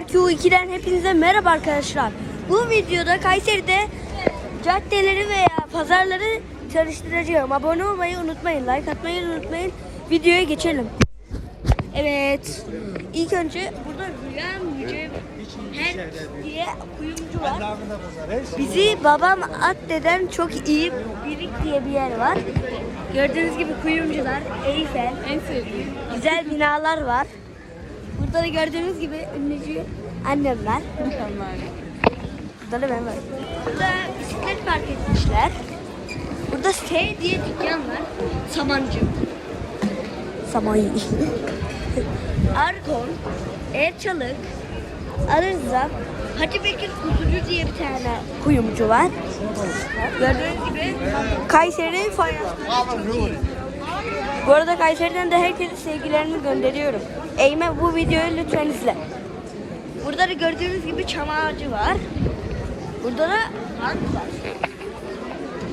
RQ2'den hepinize merhaba arkadaşlar. Bu videoda Kayseri'de caddeleri veya pazarları çalıştıracağım. Abone olmayı unutmayın, like atmayı unutmayın. Videoya geçelim. Evet. İlk önce burada Rüya Müce her diye kuyumcu var. Bizi babam at deden çok iyi birik diye bir yer var. Gördüğünüz gibi kuyumcular, Eyfel, En sevdiğim. güzel binalar var. Burada da gördüğünüz gibi ünlücü annem var. Mükemmel. Burada da ben varım. Burada bisiklet park etmişler. Burada S diye dükkan var. Samancı. Samancı. Arkon, Erçalık, Arıza, Hacı Bekir Kuzucu diye bir tane kuyumcu var. Gördüğünüz gibi Kayseri iyi. Bu arada Kayseri'den de herkese sevgilerimi gönderiyorum. Eyme bu videoyu lütfen izle. Burada da gördüğünüz gibi çam ağacı var. Burada da bank var.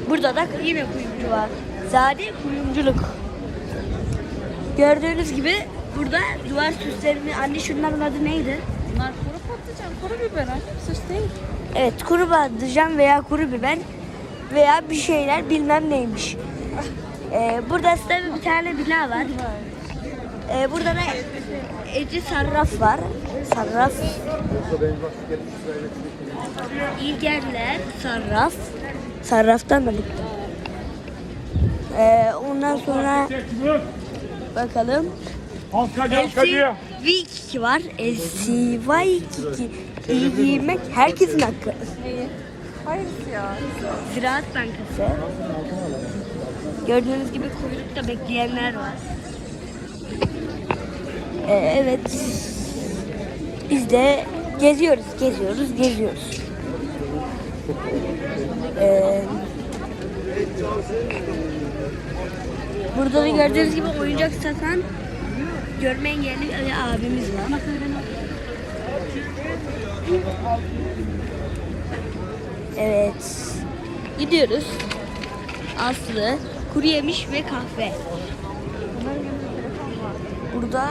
Burada da yine kuyumcu var. Zade kuyumculuk. Gördüğünüz gibi burada duvar süslerini, anne şunların adı neydi? Bunlar kuru patlıcan, kuru biber. annem, Sus değil. Evet kuru patlıcan veya kuru biber veya bir şeyler bilmem neymiş. Ee, burada size bir tane bina var. Ee, burada da Ece Sarraf var. Sarraf. İlgerler Sarraf. Sarraftan da bıktım. Ee, ondan sonra bakalım. Kaçıyor. LCV2 var. LCV2 iyi giymek herkesin hakkı. Hayır ya. Ziraat Bankası. Gördüğünüz gibi kuyrukta bekleyenler var. Ee, evet. Biz de geziyoruz, geziyoruz, geziyoruz. Ee, burada da gördüğünüz gibi oyuncak satan görme engelli bir abimiz var. Evet. Gidiyoruz. Aslı, kuru yemiş ve kahve. Burada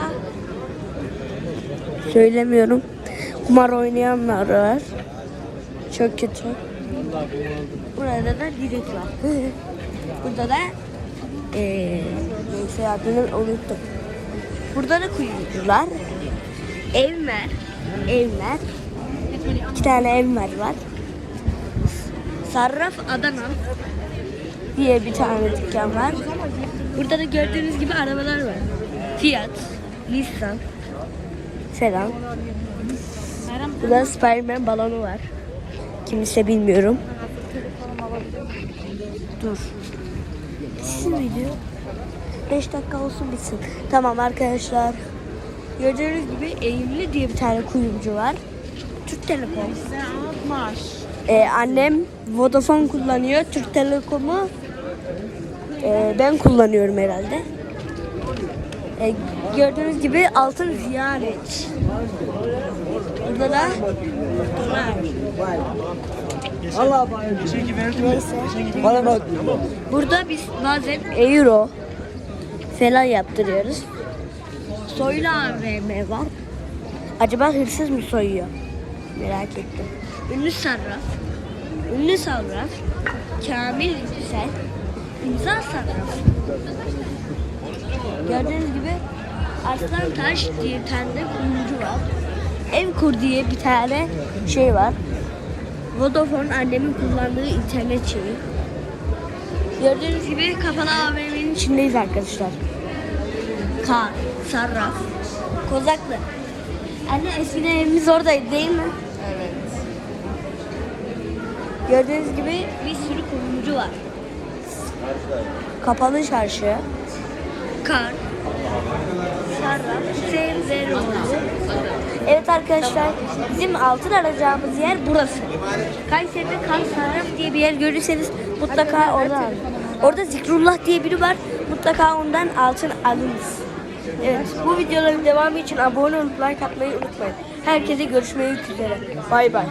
söylemiyorum. Kumar oynayanlar var. Çok kötü. Burada da direk var. Burada da eee neyse adını unuttum. Burada da kuyumcular. Evmer. Evmer. İki tane evmer var. Sarraf Adana diye bir tane dükkan var. Burada da gördüğünüz gibi arabalar var. Fiat, Nissan, Sedan. Burada Spiderman balonu var. Kimse bilmiyorum. Dur. Sizin video 5 dakika olsun bitsin. Tamam arkadaşlar. Gördüğünüz gibi eğimli diye bir tane kuyumcu var. Türk Telekom. Ee, annem Vodafone kullanıyor. Türk Telekom'u e, ben kullanıyorum herhalde. Ee, gördüğünüz gibi altın ziyaret. Burada da dolar. Neyse. Burada biz bazen euro falan yaptırıyoruz. Soylu AVM var. Acaba hırsız mı soyuyor? Merak ettim. Ünlü sarraf. Ünlü sarraf. Kamil Yüksel. İmza sarraf. Gördüğünüz gibi Arslan Taş diye bir tane de kuyumcu var. Evkur diye bir tane şey var. Vodafone annemin kullandığı internet şeyi. Gördüğünüz gibi kapalı AVM'nin içindeyiz arkadaşlar. Kar, Sarraf, Kozaklı. Anne eskiden evimiz oradaydı değil mi? Evet. Gördüğünüz gibi bir sürü kuyumcu var. Kapalı çarşı, kar, Sevzeroğlu. Evet arkadaşlar bizim altın arayacağımız yer burası. Kayseri'de Kan Sarraf diye bir yer görürseniz mutlaka oradan alın. Orada Zikrullah diye biri var. Mutlaka ondan altın alınız. Evet bu videoların devamı için abone olup like atmayı unutmayın. Herkese görüşmek üzere. Bay bay.